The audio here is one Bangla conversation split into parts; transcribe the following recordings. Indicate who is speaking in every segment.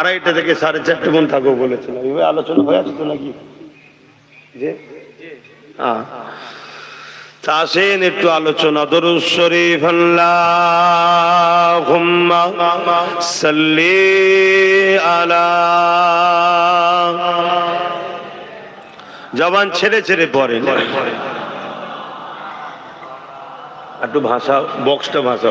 Speaker 1: আড়াইটা থেকে সাড়ে চারটে মন থাকব বলেছিলাম এবার আলোচনা হয়ে আছে তো নাকি? যে? আসেন একটু আলোচনা। দরুদ শরীফ, আল্লাহুম্মা সাল্লি আলা জবান ছেড়ে ছেড়ে পড়েন। একটু ভাষা, বক্সটা ভাষা।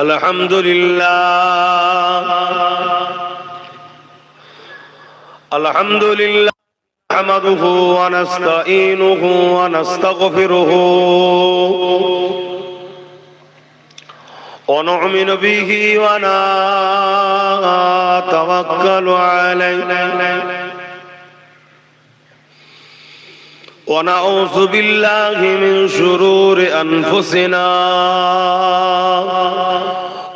Speaker 1: الحمد لله الحمد لله نحمده ونستعينه ونستغفره ونؤمن به ونتوكل عليه ونعوذ بالله من شرور أنفسنا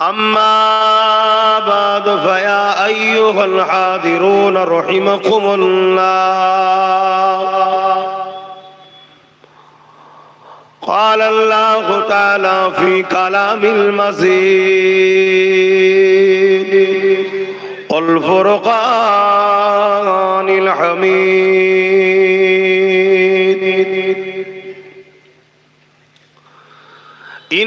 Speaker 1: أما بعد فيا أيها الحاضرون رحمكم الله. قال الله تعالى في كلام المزيد والفرقان الحميد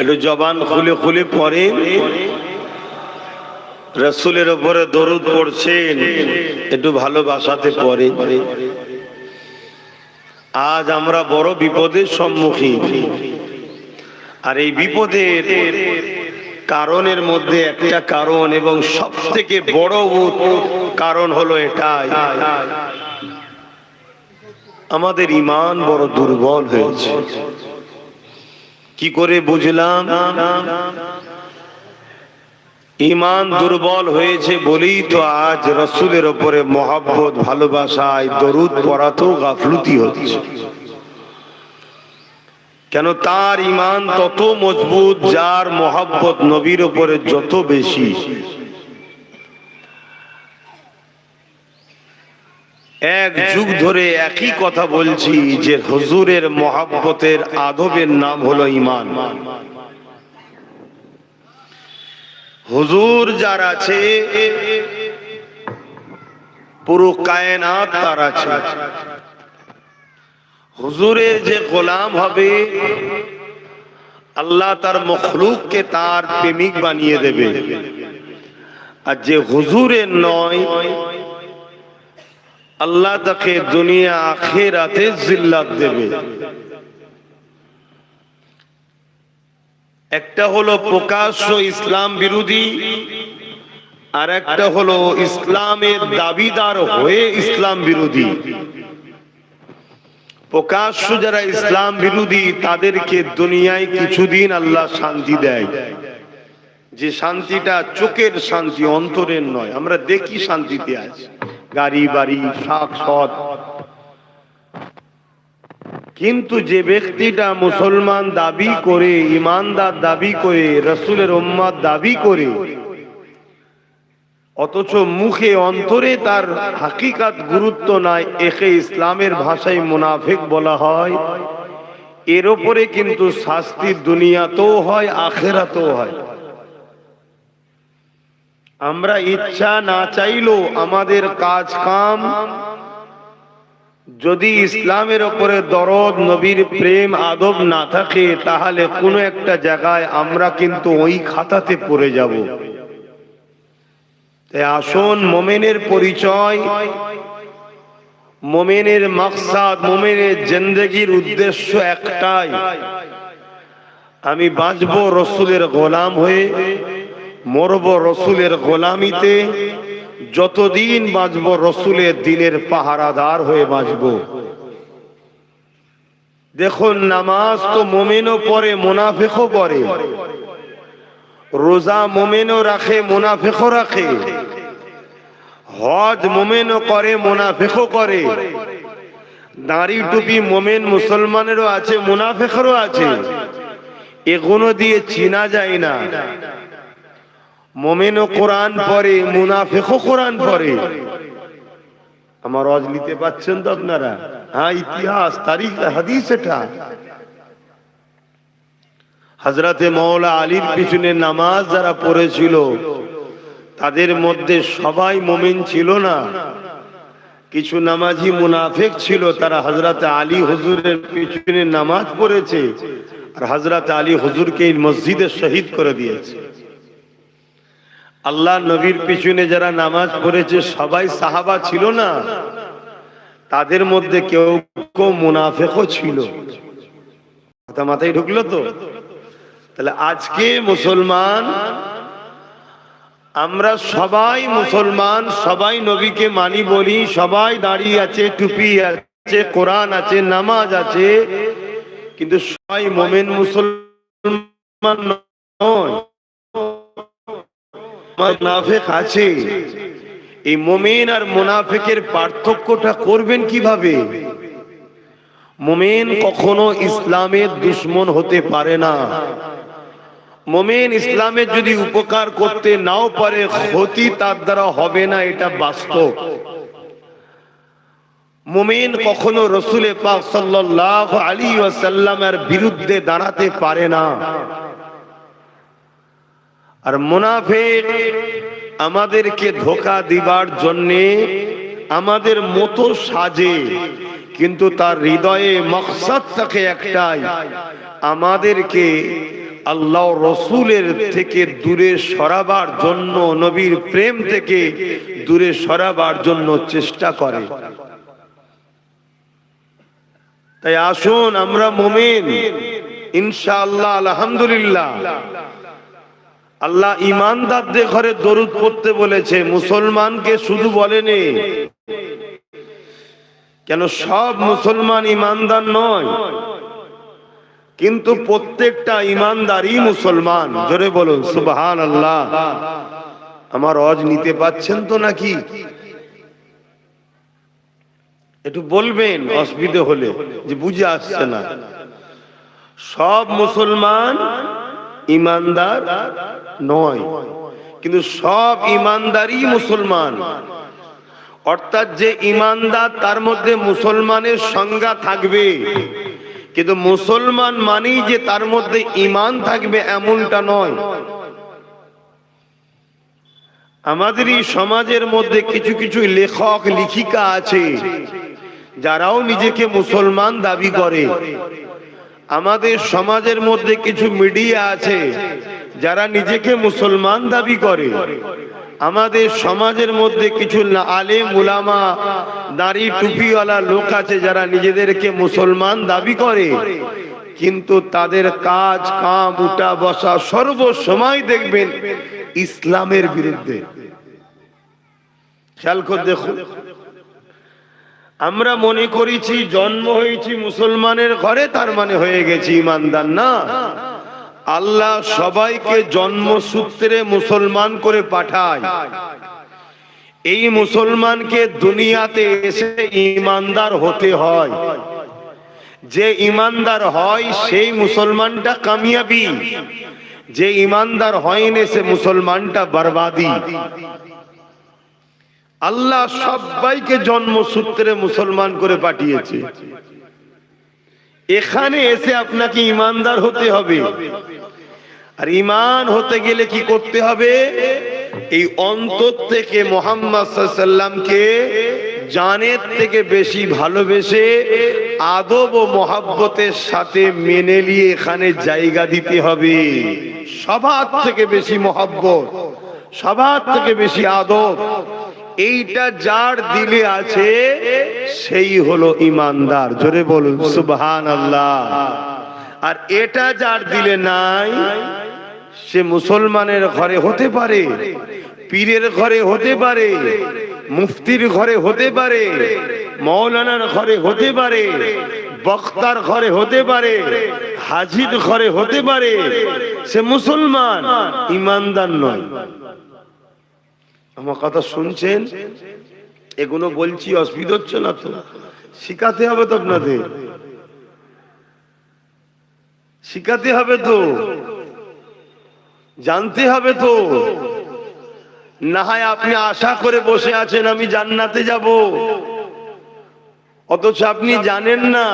Speaker 1: একটু জবান খুলে খুলে পরে রসুলের উপরে দরুদ পড়ছেন একটু ভালোবাসাতে পরে আজ আমরা বড় বিপদের সম্মুখীন। আর এই বিপদের কারণের মধ্যে একটা কারণ এবং সব থেকে বড় কারণ হলো এটাই। আমাদের ইমান বড় দুর্বল হয়েছে। কি করে বুঝলাম? ইমান দুর্বল হয়েছে বলেই তো আজ রসুলের ওপরে মহাব্বত, ভালোবাসায় দরুদ পড়াতেও গাফলুতি হচ্ছে। কেন তার ইমান তত মজবুত, যার মহাব্বত নবীর ওপরে যত বেশি? এক যুগ ধরে একই কথা বলছি যে হুজুরের মহাব্বতের আদবের নাম হলো ইমান হুজুর যার আছে পুরো কায়নাত তার আছে। হুজুরের যে গোলাম হবে আল্লাহ তার মখলুককে তার প্রেমিক বানিয়ে দেবে। আর যে হুজুরের নয় আল্লাহ তাকে দুনিয়া, আখেরাতে জিল্লাত দেবে। একটা হলো প্রকাশ্য ইসলাম বিরোধী আর একটা হলো ইসলামের দাবিদার হয়ে ইসলাম বিরোধী। প্রকাশ্য যারা ইসলাম বিরোধী, তাদেরকে দুনিয়ায় কিছুদিন আল্লাহ শান্তি দেয়। যে শান্তিটা চোখের শান্তি, অন্তরের নয়। আমরা দেখি শান্তিতে আছি। গাড়ি বাড়ি, শাক সৎ কিন্তু যে ব্যক্তিটা মুসলমান দাবি করে, ইমানদার দাবি করে, রসুলের উম্মাদ দাবি করে, অথচ মুখে, অন্তরে তার হাকিকাত গুরুত্ব নাই, একে ইসলামের ভাষায় মুনাফিক বলা হয়। এর ওপরে কিন্তু শাস্তি দুনিয়াতেও হয়, আখেরাতেও হয়। আমরা ইচ্ছা না চাইলেও আমাদের কাজ কাম যদি ইসলামের ওপরে দরদ, নবীর প্রেম, আদব না থাকে, তাহলে কোনো একটা জায়গায় আমরা কিন্তু ওই খাতাতে পড়ে যাব। তাই আসুন, মোমেনের পরিচয়, মোমেনের মাকসাদ, মোমেনের জিন্দগির উদ্দেশ্য একটাই। আমি বাঁচব রসুলের গোলাম হয়ে মরব রসুলের গোলামিতে, যতদিন বাঁচব রসুলের দিনের পাহারাদার হয়ে বাঁচব। দেখুন, নামাজ তো মোমেনও পরে মোনাফেকও পরে রোজা মোমেনও রাখে, মোনাফেকও রাখে। হজ মোমেনও করে, মোনাফেকও করে। দাড়ি টুপি মোমেন মুসলমানেরও আছে, মুনাফেকেরও আছে। এগুলো দিয়ে চিনা যায় না। মোমেনও কোরআন পরে মুনাফেকও কোরআন পরে আমার অজ নিতে পাচ্ছেন তো আপনারা? হ্যাঁ ইতিহাস, তারিখ, হাদিস এটা। হজরতে মৌলা আলীর পিছনে নামাজ যারা পড়েছিল, তাদের মধ্যে সবাই মোমেন ছিল না। কিছু নামাজি মুনাফেক ছিল, তারা হজরত আলী হুজুরের পিছনে নামাজ পড়েছে, আর হজরত আলী হুজুরকে মসজিদে শহীদ করে দিয়েছে। আল্লাহ নবীর পিছনে যারা নামাজ পড়েছে, সবাই সাহাবা ছিল না। তাদের মধ্যে কেউ কেউ মুনাফেকও ছিল। কথা মাথায় ঢুকলো তো? তাহলে আজকে মুসলমান, আমরা সবাই মুসলমান, সবাই নবীকে মানি বলি, সবাই দাঁড়িয়ে আছে, টুপি আছে, কোরআন আছে, নামাজ আছে, কিন্তু সবাই মোমেন মুসলমান নয়। মুনাফেক আছে। এই মোমেন আর মুনাফেকের পার্থক্যটা করবেন কীভাবে? মোমেন কখনো ইসলামের দুশ্মন হতে পারে না। মোমেন ইসলামের যদি উপকার করতে নাও পারে, ক্ষতি তার দ্বারা হবে না, এটা বাস্তব। মোমেন কখনো রসুলে পাক সাল্লাহ আলী ওয়াসাল্লামের বিরুদ্ধে দাঁড়াতে পারে না। আর মুনাফেক আমাদেরকে ধোকা দিবার জন্যে আমাদের মতো সাজে, কিন্তু তার হৃদয়ে মকসাদ থাকে একটাই, আমাদেরকে আল্লাহ রসুলের থেকে দূরে সরাবার জন্য, নবীর প্রেম থেকে দূরে সরাবার জন্য চেষ্টা করে। তাই আসুন আমরা মোমেন, ইনশাআল্লাহ, আলহামদুলিল্লাহ। আল্লাহ ইমানদারদের ঘরে দরুদ পড়তে বলেছে, মুসলমানকে শুধু বলেনি। কেন সব মুসলমান ইমানদার নয়, কিন্তু প্রত্যেকটা ইমানদারই মুসলমান। জোরে বলুন সুবহান আল্লাহ আমার অজ নিতে পাচ্ছেন তো নাকি? একটু বলবেন অসুবিধে হলে, যে বুঝে আসছে না। সব মুসলমান ইমানদার নয়। কিন্তু সব ইমানদারই মুসলমান। অর্থাৎ যে ইমানদার, তার মধ্যে মুসলমানের সংজ্ঞা থাকবে। কিন্তু মুসলমান মানেই যে তার মধ্যে ইমান থাকবে এমনটা নয়। আমাদের এই সমাজের মধ্যে কিছু কিছু লেখক, লিখিকা আছে, যারাও নিজেকে মুসলমান দাবি করে। আমাদের সমাজের মধ্যে কিছু মিডিয়া আছে যারা নিজেকে মুসলমান দাবি করে। আমাদের সমাজের মধ্যে কিছু না আলেম, উলামা দাড়ি টুপিওয়ালা লোক আছে যারা নিজেদেরকে মুসলমান দাবি করে। কিন্তু তাদের কাজ, কাম, উঠা বসা সর্বসময় দেখবেন ইসলামের বিরুদ্ধে। খেয়াল করে আমরা মনে করেছি জন্ম হয়েছি মুসলমানের ঘরে, তার মানে হয়ে গেছি ইমানদার, না? আল্লাহ সবাইকে জন্মসূত্রে মুসলমান করে পাঠায়। এই মুসলমানকে দুনিয়াতে এসে ইমানদার হতে হয়। যে ইমানদার হয়, সেই মুসলমানটা কামিয়াবি। যে ইমানদার হয়নি, সে মুসলমানটা বরবাদি। আল্লাহ সবাইকে জন্মসূত্রে মুসলমান করে পাঠিয়েছে। এখানে এসে আপনাকে ইমানদার হতে হবে। আর ইমান হতে গেলে কি করতে হবে? এই অন্তর থেকে মোহাম্মদ জানের থেকে বেশি ভালোবেসে আদব ও মহাব্বতের সাথে মেনে নিয়ে এখানে জায়গা দিতে হবে। সবার থেকে বেশি মহাব্বত, সবার থেকে বেশি আদব এইটা যার দিলে আছে, সেই হলো ইমানদার। জোরে বলুন সুবহান আল্লাহ আর এটা যার দিলে নাই, সে মুসলমানের ঘরে হতে পারে, পীরের ঘরে হতে পারে, মুফতির ঘরে হতে পারে, মৌলানার ঘরে হতে পারে, বক্তার ঘরে হতে পারে, হাজির ঘরে হতে পারে। সে মুসলমান, ইমানদার নয়। আমার কথা শুনছেন? এগুলো বলছি, অসুবিধা হচ্ছে না তো। শিখাতে হবে তো আপনাদের। শিখাতে হবে তো। জানতে হবে তো। না হয় আপনি আশা করে বসে আছেন, আমি জান্নাতে যাব। অথচ আপনি জানেন না,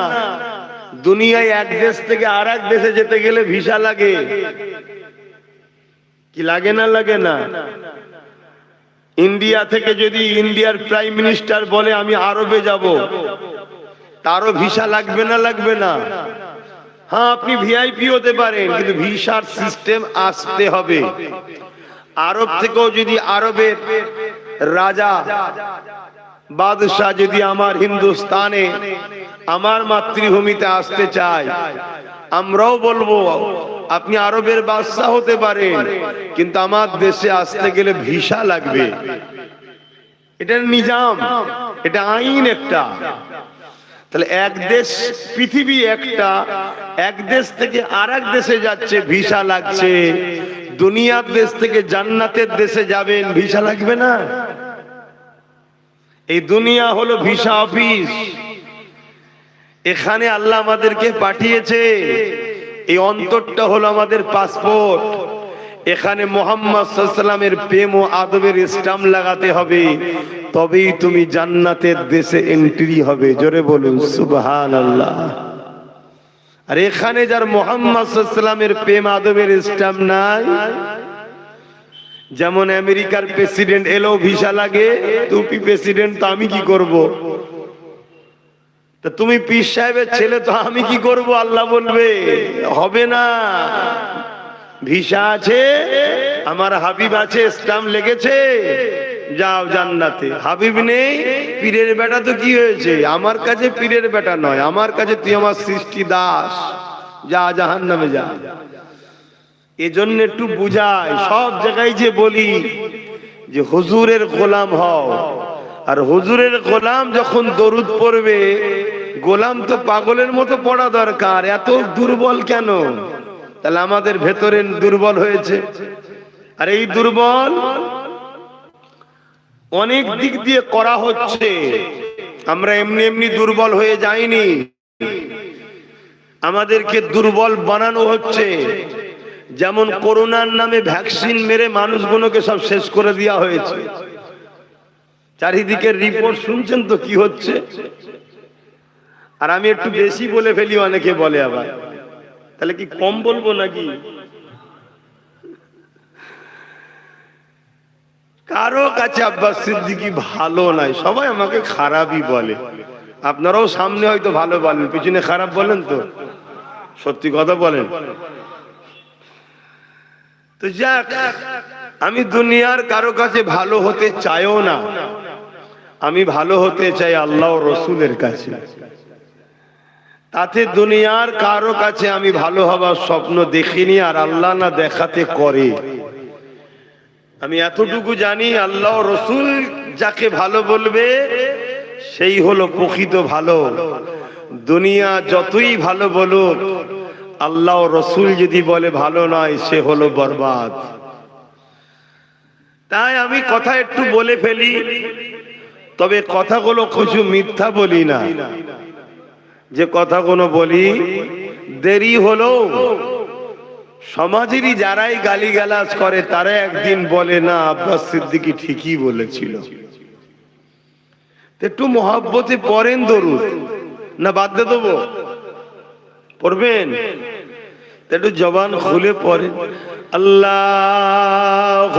Speaker 1: দুনিয়ায় এক দেশ থেকে আর এক দেশে যেতে গেলে ভিসা লাগে। কি লাগে না লাগে না? ইন্ডিয়া থেকে যদি ইন্ডিয়ার প্রাইম মিনিস্টার বলে আমি আরবে যাব, তারও ভিসা লাগবে না লাগবে না। হ্যাঁ আপনি ভিআইপি হতে পারেন, কিন্তু ভিসার সিস্টেম আসতে হবে। আরব থেকেও যদি আরবের রাজা, বাদশাহ যদি আমার হিন্দুস্তানে, আমার মাতৃভূমিতে আসতে চায় আমরাও বলব, আপনি আরবের বাদশাহ হতে পারেন, কিন্তু আমার দেশে আসতে গেলে ভিসা লাগবে। এটা নিজাম, এটা আইন একটা। তাহলে এক দেশ, পৃথিবী একটা, এক দেশ থেকে আর দেশে যাচ্ছে, ভিসা লাগছে। দুনিয়ার দেশ থেকে জান্নাতের দেশে যাবেন, ভিসা লাগবে না? এই দুনিয়া হলো ভিসা অফিস। এখানে আল্লাহ আমাদেরকে পাঠিয়েছে। এই অন্তরটা হলো আমাদের পাসপোর্ট। এখানে মোহাম্মদ সাল্লামের প্রেম ও আদবের স্টাম্প লাগাতে হবে। তবেই তুমি জান্নাতের দেশে এন্ট্রি হবে। জোরে বলুন সুবহান আল্লাহ আর এখানে যার মোহাম্মদ সাল্লামের প্রেম, আদবের স্টাম্প নাই, যেমন আমেরিকার প্রেসিডেন্ট এলো ভিসা লাগে তুপি প্রেসিডেন্ট, তো আমি কি করব। তা তুমি পীর সাহেবের ছেলে তো আমি কি করব, আল্লাহ বলবে? হবে না। ভিসা আছে, আমার হাবিব আছে স্টাম্প লেগেছে। যাও জান্নাতে। হাবিব নেই, পীরের বেটা তো কি হয়েছে? আমার কাছে পীরের বেটা নয়, আমার কাছে তুই আমার সৃষ্টি দাস। যা জাহান নামে যা। এজন্য একটু বুঝাই, সব জায়গায় যে বলি যে হুজুরের গোলাম হও। আর হুজুরের গোলাম যখন দরুদ পড়বে গোলাম তো পাগলের মতো পড়া দরকার, এত দুর্বল কেন? তাহলে আমাদের ভেতরে দুর্বল হয়েছে। আর এই দুর্বল অনেক দিক দিয়ে করা হচ্ছে। আমরা এমনি এমনি দুর্বল হয়ে যাইনি। আমাদেরকে দুর্বল বানানো হচ্ছে। যেমন করোনার নামে ভ্যাকসিন মেরে মানুষগুলোকে সব শেষ করে দেওয়া হয়েছে। চারিদিকের রিপোর্ট শুনছেন তো কি হচ্ছে? আর আমি একটু বেশি বলে ফেলি, অনেকে বলে আবার। তাহলে কি কম বলব নাকি? কারও কাছে আব্বাস সিদ্দিকি ভালো নাই, সবাই আমাকে খারাপই বলে। আপনারাও সামনে হয়তো ভালো বলেন, পিছনে খারাপ বলেন তো? সত্যি কথা বলেন। তো যাক, আমি দুনিয়ার কারও কাছে ভালো হতে চাইও না। আমি ভালো হতে চাই আল্লাহ রসুলের কাছে। তাতে দুনিয়ার কারও কাছে আমি ভালো হবার স্বপ্ন দেখিনি আর আল্লাহ না দেখাতে করে। আমি এতটুকু জানি আল্লাহ রসুল যাকে ভালো বলবে, সেই হলো প্রকৃত ভালো। দুনিয়া যতই ভালো বলুক, আল্লাহ রসুল যদি বলে ভালো নয়, সে হলো বরবাদ। তাই আমি কথা একটু বলে ফেলি, তবে কথাগুলো কিছু মিথ্যা বলি না। যে কথাগুলো বলি, দেরি হলো। সমাজেরই যারাই গালিগালাজ করে, তারা একদিন বলে, না, আব্বাস সিদ্দিকি ঠিকই বলেছিল। একটু মহাব্বতে পড়েন দরুদ। না, বাদ দিয়ে দেবো। পড়বেন? একটু জবান খুলে পড়েন। আল্লাহ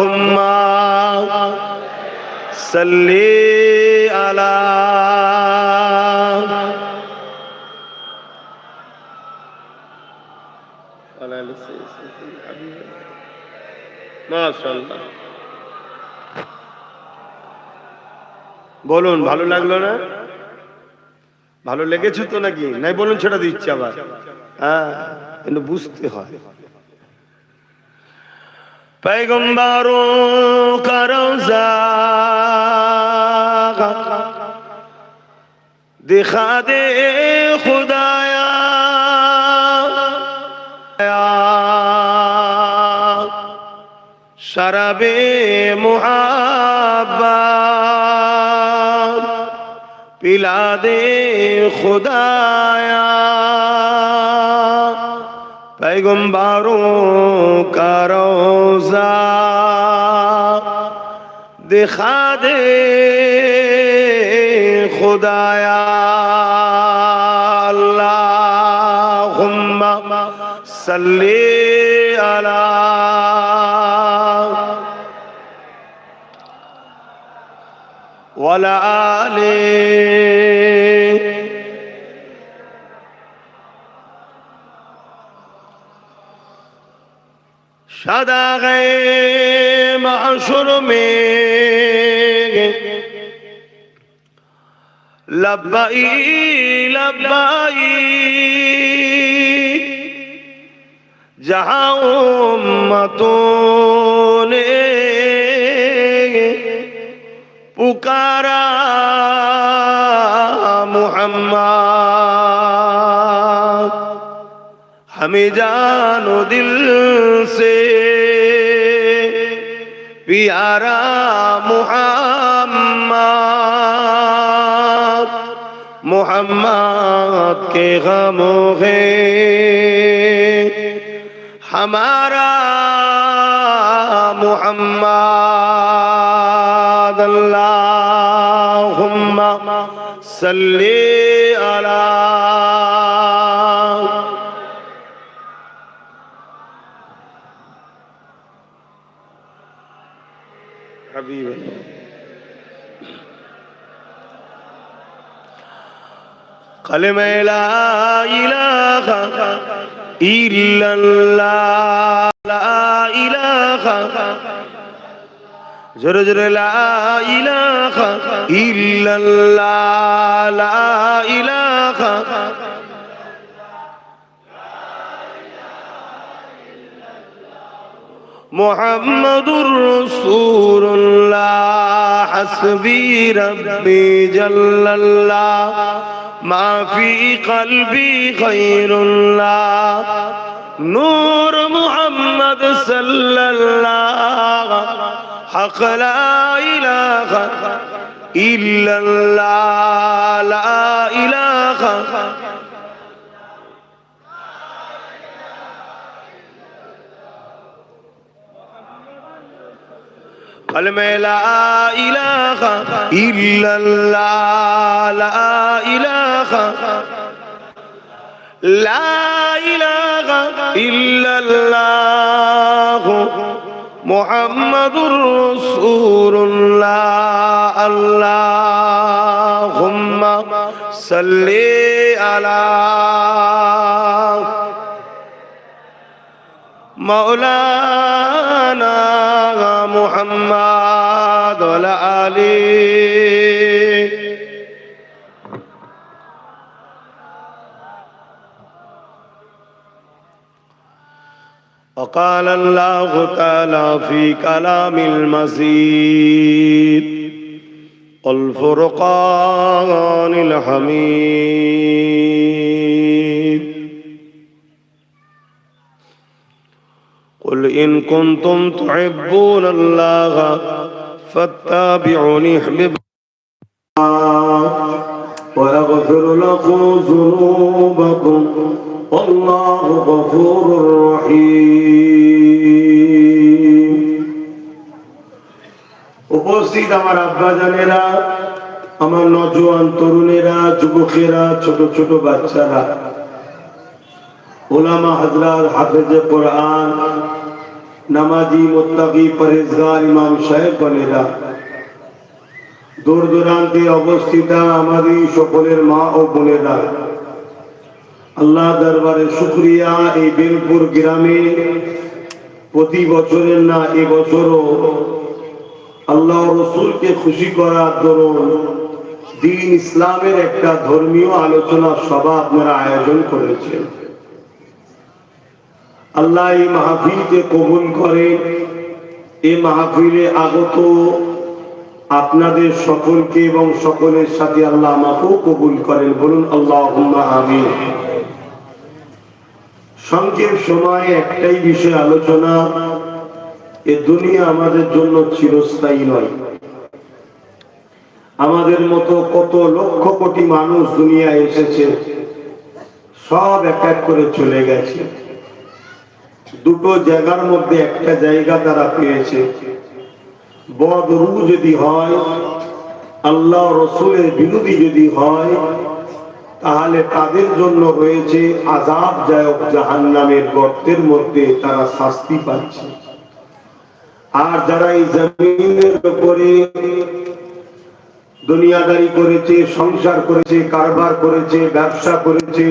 Speaker 1: সাল্লি আলা বলুন, ভালো লাগল না? ভালো লেগেছে তো নাকি? নাই, বলুন ছেড়ে দিচ্ছে আবার। হ্যাঁ কিন্তু বুঝতে হয়। পেগম্বর দেখা দে शराबे मुहाबा पिला दे खुदाया पैगंबरों का रोजा दिखा दे खुदाया अल्लाहुम्मा सल्ली وعلى آله سدا گئے معشر میں لبائی لبائی جہاں امتوں نے पुकारा मोहम्मद हमें जानो दिल से प्यारा मोहम्मद मोहम्मद के गमों है हमारा मोहम्मद صلی علی حبیب کلمہ لا الہ الا اللہ জোরে জোরে ইলাহা ইল্লাল্লাহ, লা ইলাহা মোহাম্মদুর রসুল্লাহ হাসবি রব্বি জল্লাল্লাহ মাফি কলবি খৈরুল্লাহ নূর মোহাম্মদ সাল্লাল্লাহ। حق لا إله إلا الله لا إله. كلمة لا إله إلا الله لا إله. لا إله إلا الله. محمد رسول الله اللهم صل على مولانا محمد وقال الله تعالى في كلام المزيد والفرقان الحميد. قل إن كنتم تحبون الله فاتبعوني يحبب ويغفر لكم ذنوبكم. والله غفور رحيم উপস্থিত আমার আব্বা জানেরা আমার নজওয়ান তরুণেরা যুবকেরা ছোট ছোট বাচ্চারা ওলামা হাজরাত হাফেজে কোরআন নামাজি মোত্তাকি পরেজগার ইমাম সাহেব বনেরা দূর দূরান্তে অবস্থিত আমাদের সকলের মা ও বোনেরা আল্লাহ দরবারে শুক্রিয়া এই বেলপুর গ্রামে প্রতি বছরের না এবছরও আল্লাহ রসুলকে খুশি করার দরুন দিন ইসলামের একটা ধর্মীয় আলোচনা সভা আপনারা আয়োজন করেছেন। আল্লাহ এই মাহফিলকে কবুল করে এই মাহফিলে আগত আপনাদের সকলকে এবং সকলের সাথে আল্লাহ আমাকেও কবুল করেন। বলুন আল্লাহ আমিন। সংক্ষেপ সময় একটাই বিষয় আলোচনা, এ দুনিয়া আমাদের জন্য চিরস্থায়ী নয়। আমাদের মতো কত লক্ষ কোটি মানুষ দুনিয়ায় এসেছে, সব এক এক করে চলে গেছে। দুটো জায়গার মধ্যে একটা জায়গা তারা পেয়েছে। বদরু যদি হয়, আল্লাহ রসুলের বিরোধী যদি হয় তাহলে তাদের জন্য রয়েছে আজাব জায়ক জাহান নামের গর্তের মধ্যে তারা শাস্তি পাচ্ছে। আর যারা এই জমিনের উপরে দুনিয়াদারি করেছে, সংসার করেছে, কারবার করেছে, ব্যবসা করেছে